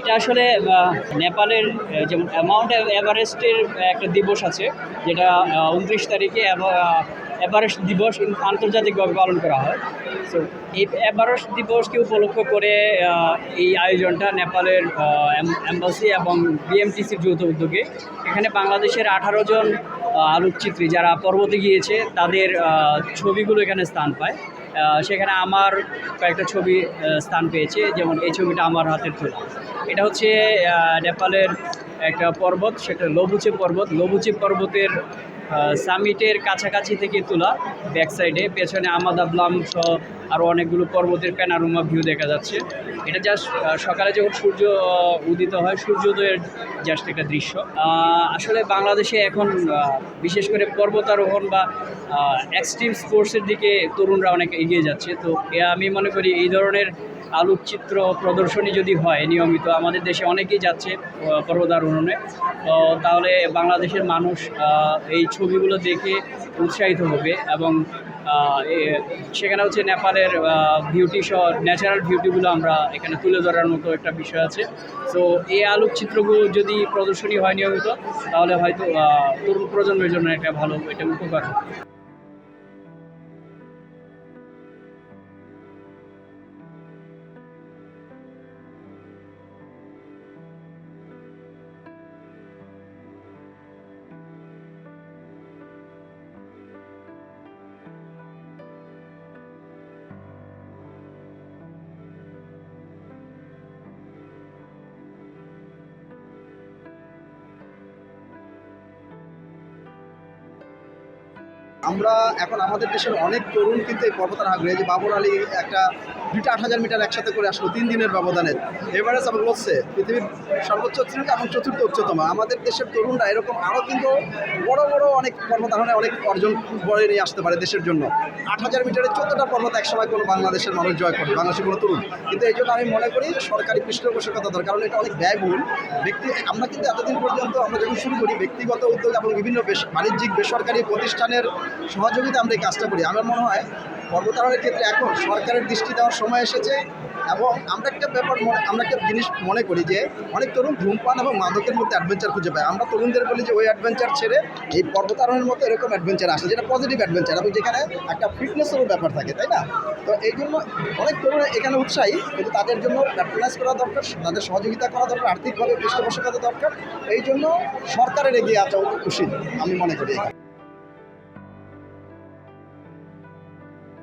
এটা আসলে নেপালের যেমন মাউন্ট এভারেস্টের একটা দিবস আছে, যেটা উনত্রিশ তারিখে এভা- এভারেস্ট দিবস আন্তর্জাতিকভাবে পালন করা হয়। সো এই এভারেস্ট দিবসকে উপলক্ষ করে এই আয়োজনটা নেপালের এম্বাসি এবং বিএমটিসির যৌথ উদ্যোগে। এখানে বাংলাদেশের আঠারো জন আলোকচিত্রী যারা পর্বতে গিয়েছে, তাদের ছবিগুলো এখানে স্থান পায়। সেখানে আমার কয়েকটা ছবি স্থান পেয়েছে, যেমন এই ছবিটা আমার হাতের তোলা। এটা হচ্ছে নেপালের একটা পর্বত, সেটা লবুচে পর্বত। লবুচে পর্বতের সামিটের কাছাকাছি থেকে তোলা ব্যাক সাইডে পেছনে আমাদাবলাম সহ আরও অনেকগুলো পর্বতের প্যানারোমা ভিউ দেখা যাচ্ছে। এটা জাস্ট সকালে যখন সূর্য উদিত হয়, সূর্যোদয়ের জাস্ট একটা দৃশ্য। আসলে বাংলাদেশে এখন বিশেষ করে পর্বতারোহণ বা এক্সট্রিম স্পোর্টসের দিকে তরুণরা অনেক এগিয়ে যাচ্ছে। তো আমি মনে করি এই ধরনের আলোকচিত্র প্রদর্শনী যদি হয় নিয়মিত, আমাদের দেশে অনেকেই যাচ্ছে পর্বতারোহণে। তো তাহলে বাংলাদেশের মানুষ এই ছবিগুলো দেখে উৎসাহিত হবে এবং সেখানে হচ্ছে নেপালের বিউটি সহ ন্যাচারাল বিউটিগুলো আমরা এখানে তুলে ধরার মতো একটা বিষয় আছে। তো এই আলোকচিত্রগুলো যদি প্রদর্শনী হয় নিয়মিত, তাহলে হয়তো তরুণ প্রজন্মের জন্য একটা ভালো, এটা উপকার হবে। আমরা এখন আমাদের দেশের অনেক তরুণ কিন্তু এই পর্বতারোহণ আগ্রহী। যে বাবর আলী একটা দুইটা আট হাজার মিটার একসাথে করে আসলো তিন দিনের ব্যবধানে। এভারেস্ট এবং বলছে পৃথিবীর সর্বোচ্চ শৃঙ্গ এবং চতুর্থ উচ্চতম। আমাদের দেশের তরুণরা এরকম আরও কিন্তু বড় বড় অনেক পর্বতারোহণে অনেক অর্জন করে নিয়ে আসতে পারে দেশের জন্য। আট হাজার মিটারের চোদ্দটা পর্বত একসময় কোনো বাংলাদেশের মানুষ জয় করে বাংলাদেশের কোনো তরুণ। কিন্তু এই জন্য আমি মনে করি সরকারি পৃষ্ঠপোষকতা দরকার, কারণ এটা অনেক ব্যয়বহুল। ব্যক্তি, আমরা কিন্তু এতদিন পর্যন্ত আমরা যখন শুরু করি, ব্যক্তিগত উদ্যোগ এবং বিভিন্ন বাণিজ্যিক, বেসরকারি প্রতিষ্ঠানের সহযোগিতা আমরা এই কাজটা করি। আমার মনে হয় পর্বতারোহণের ক্ষেত্রে এখন সরকারের দৃষ্টি দেওয়ার সময় এসেছে এবং আমরা একটা ব্যাপার আমরা একটা জিনিস মনে করি যে অনেক তরুণ ধূমপান এবং মাদকের মধ্যে অ্যাডভেঞ্চার খুঁজে পায়। আমরা তরুণদের বলি যে ওই অ্যাডভেঞ্চার ছেড়ে এই পর্বতারোহণের মতো এরকম অ্যাডভেঞ্চার আসে, যেটা পজিটিভ অ্যাডভেঞ্চার এবং যেখানে একটা ফিটনেসেরও ব্যাপার থাকে, তাই না? তো এই জন্য অনেক তরুণ এখানে উৎসাহী, কিন্তু তাদের জন্য প্যাট্রোনাইজ করা দরকার, তাদের সহযোগিতা করা দরকার, আর্থিকভাবে পৃষ্ঠপোষকতা দরকার। এই জন্য সরকারের এগিয়ে আসা উচিত, আমি মনে করি